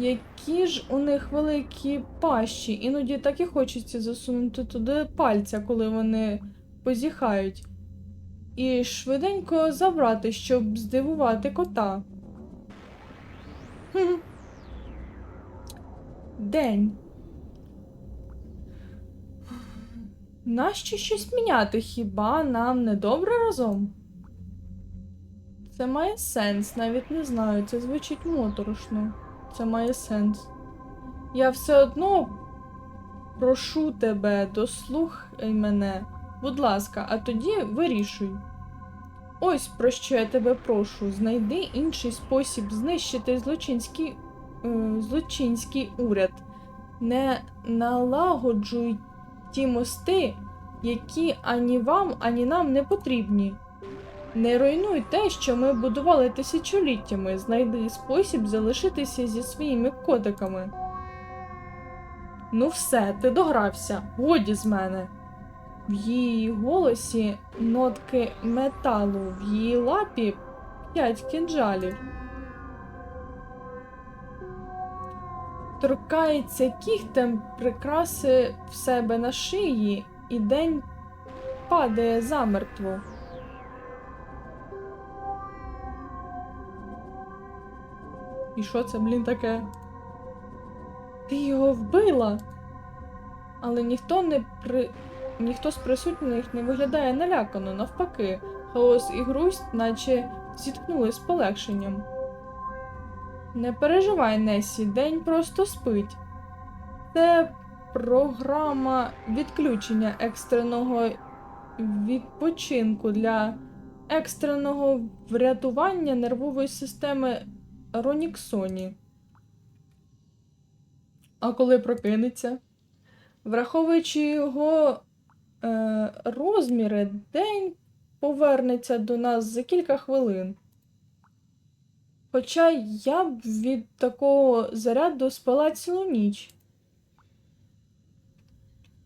Які ж у них великі пащі, іноді так і хочеться засунути туди пальця, коли вони позіхають. І швиденько забрати, щоб здивувати кота. День. Нащо щось міняти? Хіба нам не добре разом? Це має сенс, навіть не знаю, це звучить моторошно. Це має сенс. Я все одно прошу тебе, дослухай мене, будь ласка, а тоді вирішуй. Ось про що я тебе прошу. Знайди інший спосіб знищити злочинський, е, злочинський уряд. Не налагоджуй ті мости, які ані вам, ані нам не потрібні. Не руйнуй те, що ми будували тисячоліттями, знайди спосіб залишитися зі своїми котиками. Ну все, ти догрався, годі з мене. В її голосі нотки металу, в її лапі п'ять кінжалів. Торкається кігтем прикраси в себе на шиї, і день падає замертво. І що це, блін, таке? Ти його вбила. Але ніхто не при. ніхто з присутніх не виглядає налякано, навпаки, хаос і грусть, наче зіткнули з полегшенням. Не переживай, Несі, день просто спить. Це програма відключення екстреного відпочинку для екстреного врятування нервової системи Роніксоні. А коли прокинеться? Враховуючи його е, розміри, день повернеться до нас за кілька хвилин. Хоча я б від такого заряду спала цілу ніч.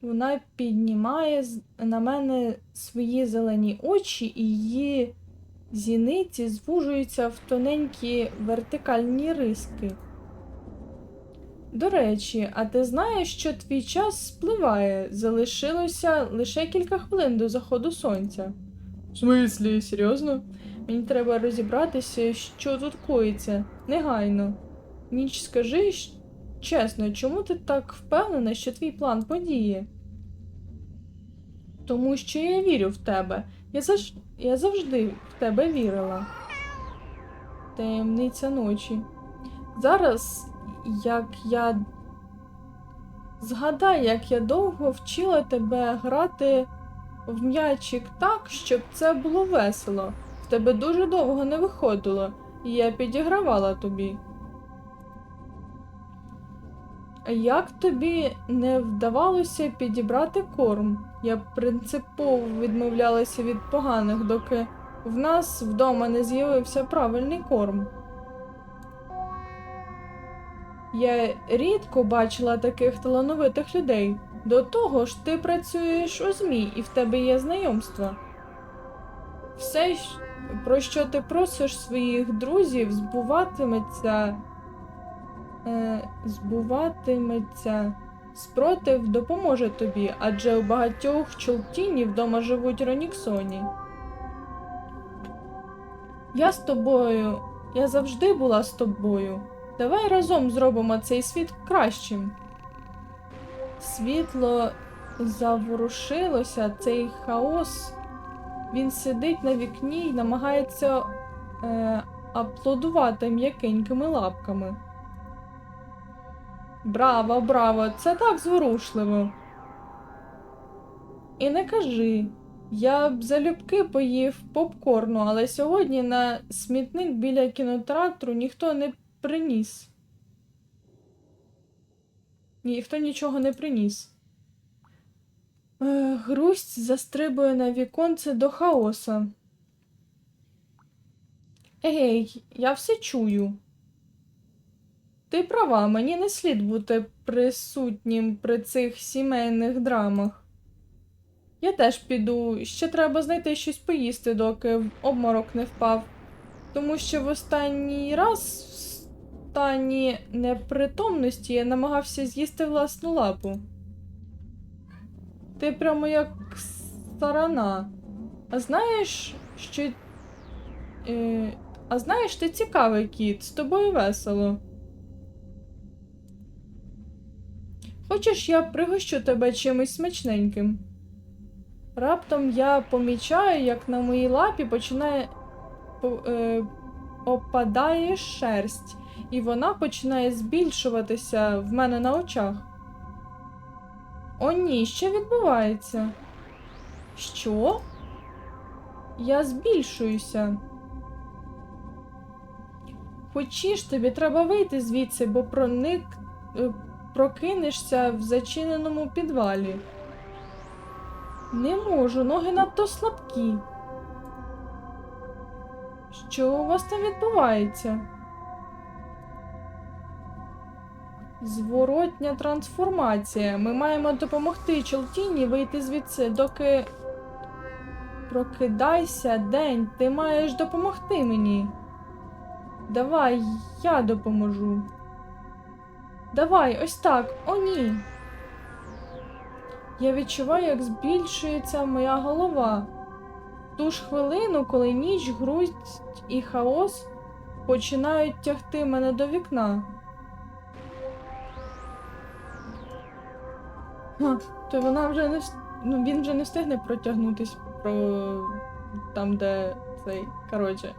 Вона піднімає на мене свої зелені очі, і її зіниці звужуються в тоненькі вертикальні риски. До речі, а ти знаєш, що твій час спливає, залишилося лише кілька хвилин до заходу сонця. В смислі, серйозно? Мені треба розібратися, що тут коїться, негайно. Ніч, скажи чесно, чому ти так впевнена, що твій план подіє? Тому що я вірю в тебе. Я, заж... я завжди в тебе вірила. Таємниця ночі. Зараз, як я. Згадай, як я довго вчила тебе грати в м'ячик так, щоб це було весело. В тебе дуже довго не виходило, і я підігравала тобі. Як тобі не вдавалося підібрати корм? Я принципово відмовлялася від поганих, доки в нас вдома не з'явився правильний корм. Я рідко бачила таких талановитих людей. До того ж, ти працюєш у ЗМІ і в тебе є знайомства. Все, про що ти просиш своїх друзів, збуватиметься. Е, збуватиметься. Спротив допоможе тобі, адже у багатьох чолтінів вдома живуть Роніксоні. Я з тобою. Я завжди була з тобою. Давай разом зробимо цей світ кращим. Світло заворушилося, цей хаос. Він сидить на вікні і намагається е, аплодувати м'якенькими лапками. Браво, браво! Це так зворушливо. І не кажи. Я б залюбки поїв попкорну, але сьогодні на смітник біля кінотеатру ніхто не приніс. Ніхто нічого не приніс. Е, грусть застрибує на віконце до хаоса. Егей, я все чую. Ти права, мені не слід бути присутнім при цих сімейних драмах. Я теж піду, ще треба знайти щось поїсти, доки в обморок не впав. Тому що в останній раз в стані непритомності я намагався з'їсти власну лапу. Ти прямо як сторона. А знаєш, що. Е, а знаєш, ти цікавий кіт, з тобою весело. Хочеш, я пригощу тебе чимось смачненьким? Раптом я помічаю, як на моїй лапі починає е, опадає шерсть, і вона починає збільшуватися в мене на очах. О, ні, що відбувається? Що? Я збільшуюся. Хочеш, тобі треба вийти звідси, бо проник е, прокинешся в зачиненому підвалі. Не можу, ноги надто слабкі. Що у вас там відбувається? Зворотня трансформація. Ми маємо допомогти Чолтіні вийти звідси, доки. Прокидайся, день, ти маєш допомогти мені. Давай, я допоможу. Давай, ось так. О, ні. Я відчуваю, як збільшується моя голова. Ту ж хвилину, коли ніч, грусть і хаос починають тягти мене до вікна. Ха, то вона вже не ну, він вже не встигне протягнутись про там, де цей. Коротше.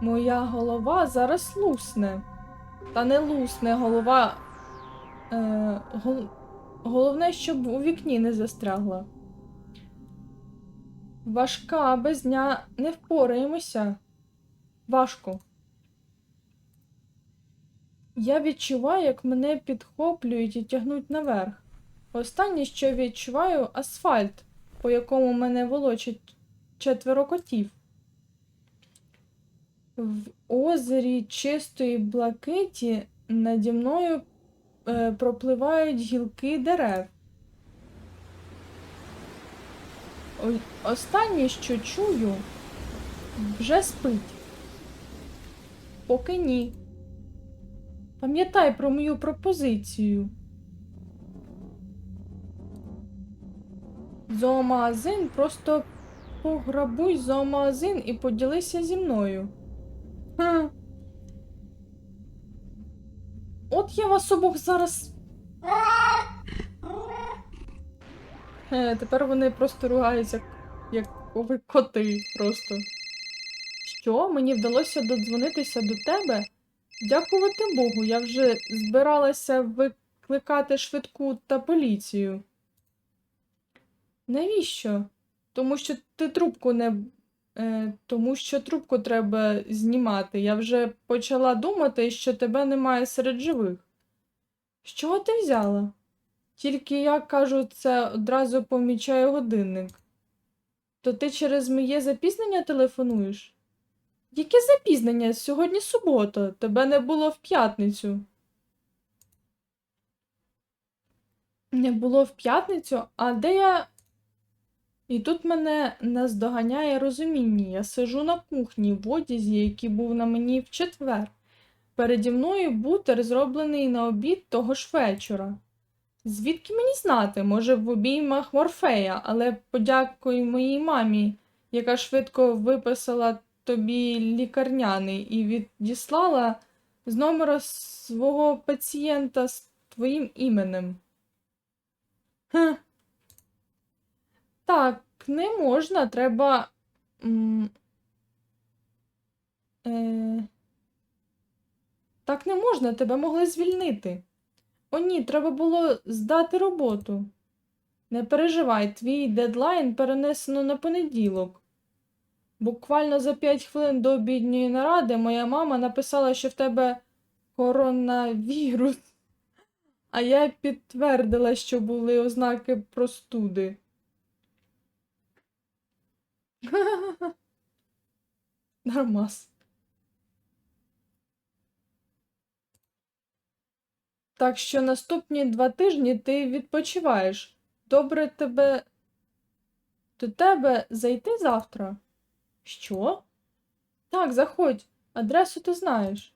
Моя голова зараз лусне. Та не лусне голова. Е, гол... Головне, щоб у вікні не застрягла. Важка, без дня не впораємося. Важко. Я відчуваю, як мене підхоплюють і тягнуть наверх. Останнє, що відчуваю, асфальт, по якому мене волочать четверо котів. В озері чистої блакиті наді мною пропливають гілки дерев. Останнє, що чую, вже спить. Поки ні. Пам'ятай про мою пропозицію. Зоомагазин просто пограбуй зоомагазин і поділися зі мною. Хм. Я вас обох зараз. Е, тепер вони просто ругаються, як ви коти просто. Що? Мені вдалося додзвонитися до тебе? Дякувати Богу, я вже збиралася викликати швидку та поліцію. Навіщо? Тому що ти трубку не. Е, тому що трубку треба знімати. Я вже почала думати, що тебе немає серед живих. З чого ти взяла? Тільки я кажу, це одразу помічаю годинник. То ти через моє запізнення телефонуєш? Яке запізнення? Сьогодні субота, тебе не було в п'ятницю. Не було в п'ятницю, а де я. І тут мене наздоганяє розуміння. Я сижу на кухні в одязі, який був на мені в четвер. Переді мною бутер, зроблений на обід того ж вечора. Звідки мені знати, може, в обіймах Морфея, але подякуй моїй мамі, яка швидко виписала тобі лікарняний і відіслала з номера свого пацієнта з твоїм іменем. Хм. Так, не можна, треба. Е... Так не можна, тебе могли звільнити. О, ні, треба було здати роботу. Не переживай, твій дедлайн перенесено на понеділок. Буквально за 5 хвилин до обідньої наради моя мама написала, що в тебе коронавірус, а я підтвердила, що були ознаки простуди. Нормас. Так що наступні два тижні ти відпочиваєш. Добре тебе. До тебе зайти завтра? Що? Так, заходь. Адресу ти знаєш.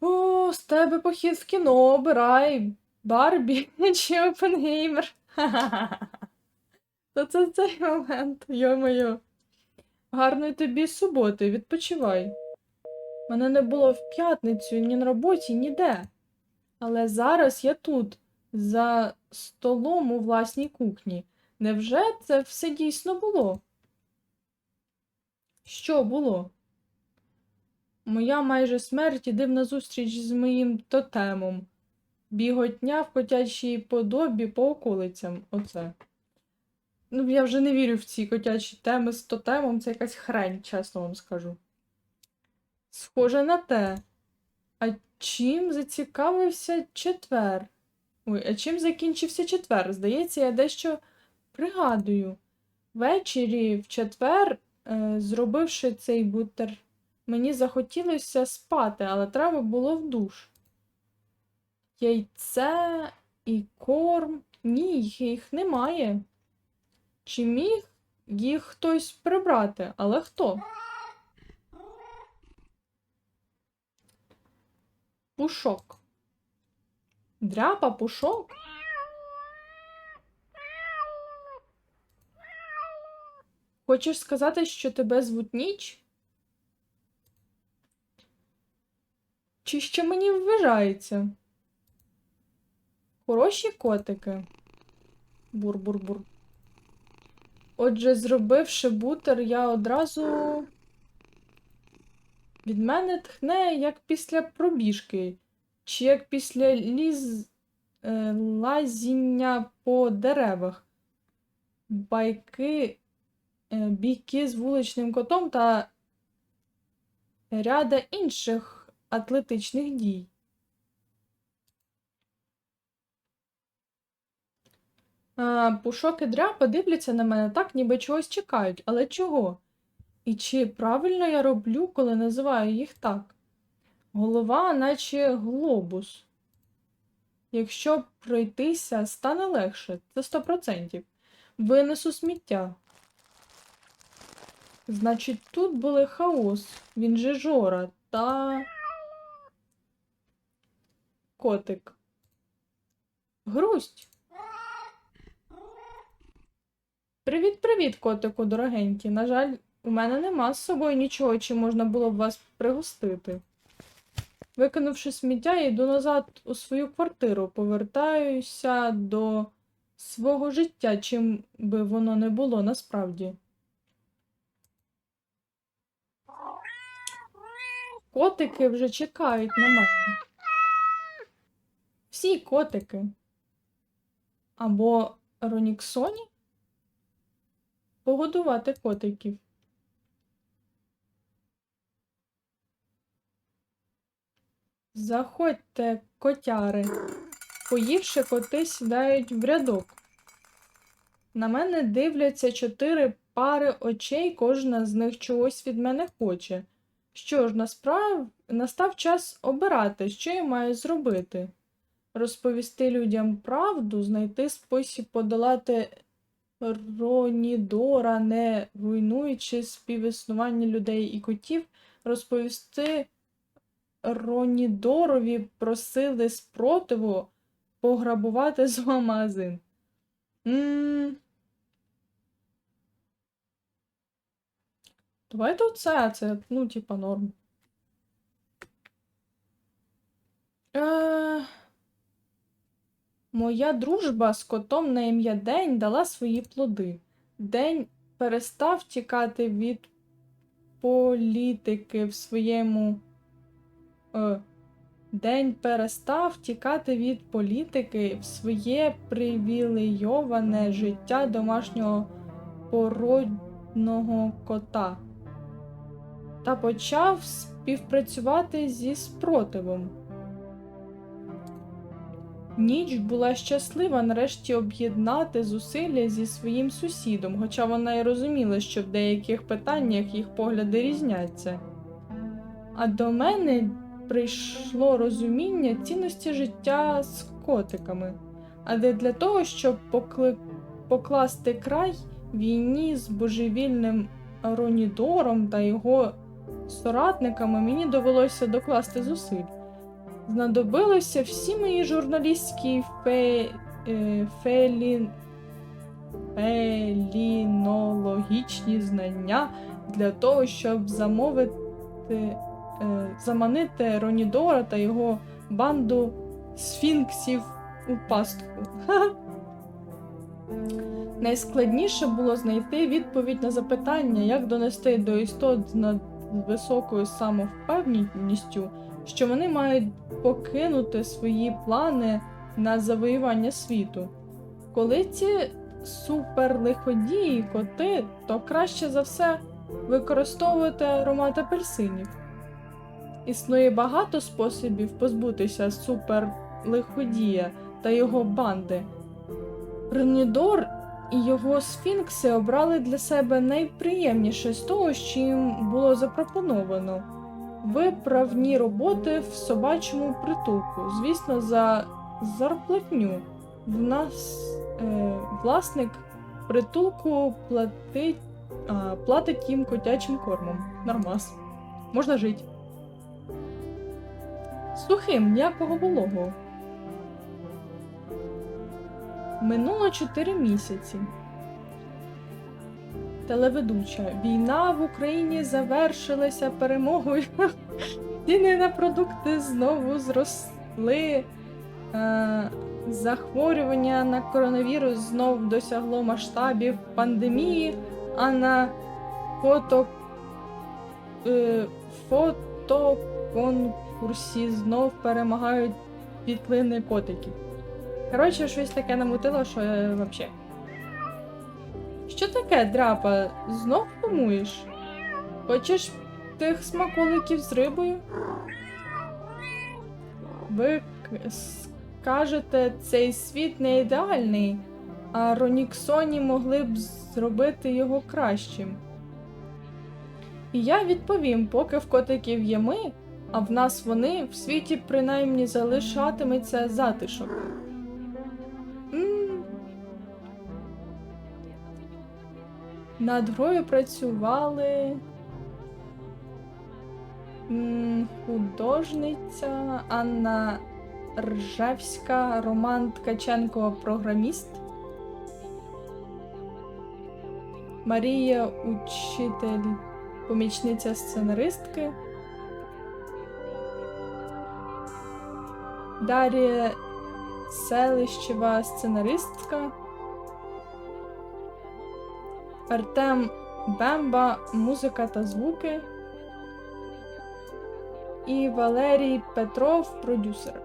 О, з тебе похід в кіно, обирай Барбі чи Опенгеймер. Ха-ха-ха. То це цей момент, йо-моє. Гарної тобі суботи, відпочивай. Мене не було в п'ятницю ні на роботі, ніде. Але зараз я тут, за столом у власній кухні. Невже це все дійсно було? Що було? Моя майже смерть і дивна зустріч з моїм тотемом. Біготня в котячій подобі по околицям. Оце. Ну, я вже не вірю в ці котячі теми з тотемом, це якась хрень, чесно вам скажу. Схоже на те. А чим зацікавився четвер? Ой, а чим закінчився четвер? Здається, я дещо пригадую. Ввечері в четвер, е, зробивши цей бутер, мені захотілося спати, але треба було в душ. Яйце і корм. Ні, їх- немає. Чи міг їх хтось прибрати, але хто? Пушок. Дряпа, пушок? Хочеш сказати, що тебе звуть ніч? Чи що мені вважається? Хороші котики. Бур-бур-бур. Отже, зробивши бутер, я одразу. Від мене тхне, як після пробіжки, чи як після ліз... е, лазіння по деревах. Байки, е, бійки з вуличним котом та ряда інших атлетичних дій. Пушок і дряпа дивляться на мене так, ніби чогось чекають, але чого? І чи правильно я роблю, коли називаю їх так? Голова, наче глобус. Якщо пройтися, стане легше, це 100%. Винесу сміття. Значить, тут були хаос, він же Жора та котик. Грусть. Привіт-привіт, котику дорогенький. На жаль, у мене нема з собою нічого, чим можна було б вас пригостити. Викинувши сміття, йду назад у свою квартиру, повертаюся до свого життя, чим би воно не було насправді. Котики вже чекають на мене. Всі котики. Або Роніксоні? Погодувати котиків. Заходьте, котяри. Поївши, коти сідають в рядок. На мене дивляться чотири пари очей, кожна з них чогось від мене хоче. Що ж, насправ... настав час обирати, що я маю зробити. Розповісти людям правду, знайти спосіб подолати Ронідора, не руйнуючи співіснування людей і котів, розповісти Ронідорові просили спротиву пограбувати зоомагазин. М. Давайте оце, це, ну, типа, норм. Е... Моя дружба з котом на ім'я День дала свої плоди. День перестав тікати від політики в своєму. Е, День перестав тікати від політики в своє привілейоване життя домашнього породного кота та почав співпрацювати зі спротивом. Ніч була щаслива нарешті об'єднати зусилля зі своїм сусідом, хоча вона й розуміла, що в деяких питаннях їх погляди різняться. А до мене прийшло розуміння цінності життя з котиками, а де для того, щоб покли... покласти край війні з божевільним Ронідором та його соратниками, мені довелося докласти зусиль. Знадобилося всі мої журналістські фе... е, фелі... фелінологічні знання для того, щоб замовити, е, заманити Ронідора та його банду сфінксів у пастку. Найскладніше було знайти відповідь на запитання, як донести до істот з надвисокою самовпевненістю, що вони мають покинути свої плани на завоювання світу. Коли ці суперлиходії коти, то краще за все використовувати аромат апельсинів. Існує багато способів позбутися суперлиходія та його банди. Ренідор і його сфінкси обрали для себе найприємніше з того, що їм було запропоновано. Виправні роботи в собачому притулку, звісно, за зарплатню. В нас е, власник притулку платить, а, платить їм котячим кормом. Нормас. Можна жити. Сухим, ніякого вологого. Минуло 4 місяці. Телеведуча. Війна в Україні завершилася перемогою. Ціни на продукти знову зросли. Е, захворювання на коронавірус знов досягло масштабів пандемії, а на фото, е, фотоконкурсі знов перемагають пітлини котиків. Коротше, щось таке намутило, що я вообще. Що таке, драпа? Знов сумуєш? Хочеш тих смаколиків з рибою? Ви скажете, цей світ не ідеальний, а Роніксоні могли б зробити його кращим. І я відповім, поки в котиків є ми, а в нас вони, в світі принаймні залишатиметься затишок. Над грою працювали художниця Анна Ржевська, Роман Ткаченко, програміст. Марія Учитель, помічниця сценаристки. Дар'я селищева сценаристка. Артем Бемба, музика та звуки. І Валерій Петров, продюсер.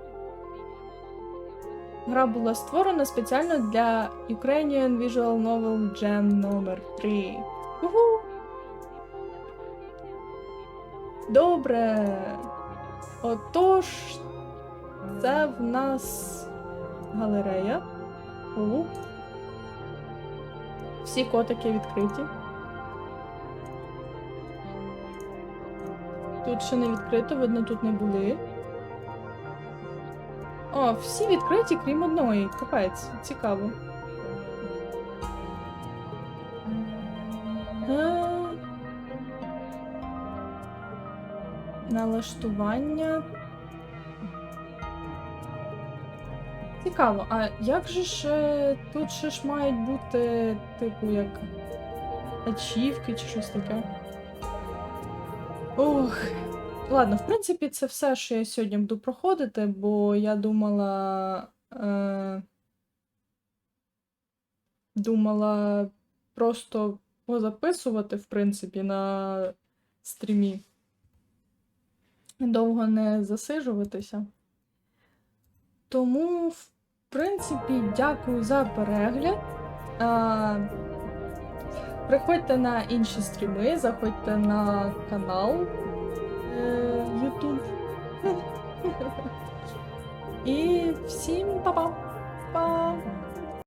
Гра була створена спеціально для Ukrainian Visual Novel Jam номер 3 Уху! Добре. Отож, це в нас галерея. У. Всі котики відкриті. Тут ще не відкрито, видно, тут не були. О, всі відкриті, крім одної. Капець, цікаво. Е, Налаштування. Цікаво, а як же ж е, тут ще ж мають бути, типу, як ачівки чи щось таке? Ох. Ладно, в принципі, це все, що я сьогодні буду проходити, бо я думала. Е... Думала просто позаписувати, в принципі, на стрімі. Довго не засижуватися. Тому, в принципі, дякую за перегляд. А, приходьте на інші стріми, заходьте на канал е, YouTube. І всім па-па! Па!